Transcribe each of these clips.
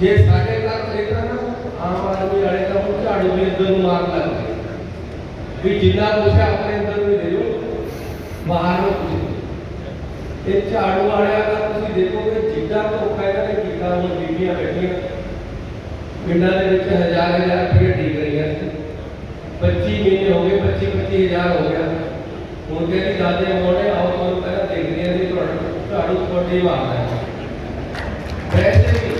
ਜੇ ਸਾਡੇ ਘਰ ਖਰੀਦਣਾ ਨਾ ਆਮ ਆਦਮੀ ਵਾਲੇ ਤਾਂ ਉਹ ਝਾੜੂ ਵੀ ਅੰਦਰ ਨੂੰ ਮਾਰ ਲੱਗਦੇ ਵੀ ਜਿੰਨਾ ਕੁਛ ਹੈ ਆਪਣੇ ਅੰਦਰ ਨੂੰ ਦੇ ਦਿਓ ਬਾਹਰ ਨੂੰ ਕੁਛ ਨਹੀਂ। ਇਹ ਝਾੜੂ ਵਾਲਿਆਂ ਦਾ ਤੁਸੀਂ ਦੇਖੋਗੇ ਜਿੱਦਾਂ ਧੋਖਾ ਇਹਨਾਂ ਨੇ ਕੀਤਾ ਹੁਣ ਬੀਬੀਆਂ ਬੈਠੀਆਂ ਪਿੰਡਾਂ ਦੇ ਵਿੱਚ ਹਜ਼ਾਰ ਹਜ਼ਾਰ ਰੁਪਏ ਡੀਕ ਰਹੀਆਂ ਸੀ 25 ਮਹੀਨੇ ਹੋ ਗਏ 25 25 ਹਜ਼ਾਰ ਹੋ ਗਿਆ ਹੁਣ ਕਹਿੰਦੀ ਦਾਦੇ ਮੋੜੇ ਆਓ ਤੁਹਾਨੂੰ ਪਹਿਲਾਂ ਦੇਖਦੇ ਹਾਂ ਜੀ ਤੁਹਾਡਾ ਝਾੜੂ ਤੁਹਾਡੀ ਮਾਰਦਾ ਹੈ ਵੈਸੇ ਵੀ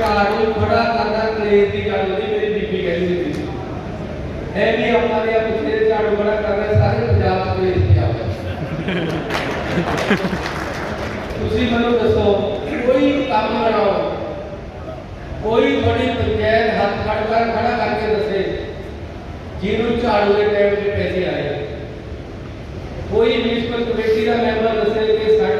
ਝਾੜੂ ਖੜਾ ਕਰਨਾ ਕਲੇਸ਼ ਦੀ ਗੱਲ ਨਹੀਂ ਮੇਰੀ ਬੀਬੀ ਕਹਿੰਦੀ ਹੁੰਦੀ ਸੀ ਇਹ ਵੀ ਆਪਾਂ ਦੇ ਪਿਛਲੇ ਝਾੜੂ ਖੜਾ ਕਰਨਾ ਸਾਰੇ ਪੰਜਾਬ ਚ ਕਲੇਸ਼ ਦੀ ਆਵੇ ਤੁਸੀਂ ਮੈਨੂੰ ਦੱਸੋ ਕੋਈ ਕੰਮ ਬਣਾਓ ਕੋਈ ਤੁਹਾਡੀ ਪੰਚਾਇਤ ਹੱਥ ਖੜ ਕਰ ਖੜਾ ਕਰਕੇ ਦੱਸੇ ਜਿਹਨੂੰ ਝਾੜੂ ਦੇ ਟਾਈਮ ਤੇ ਪੈਸੇ ਆਏ ਕੋਈ ਮਿਊਨਿਸਪਲ ਕਮੇਟੀ ਦਾ ਮੈਂਬਰ ਦੱਸੇ ਕਿ ਸਾਡੀ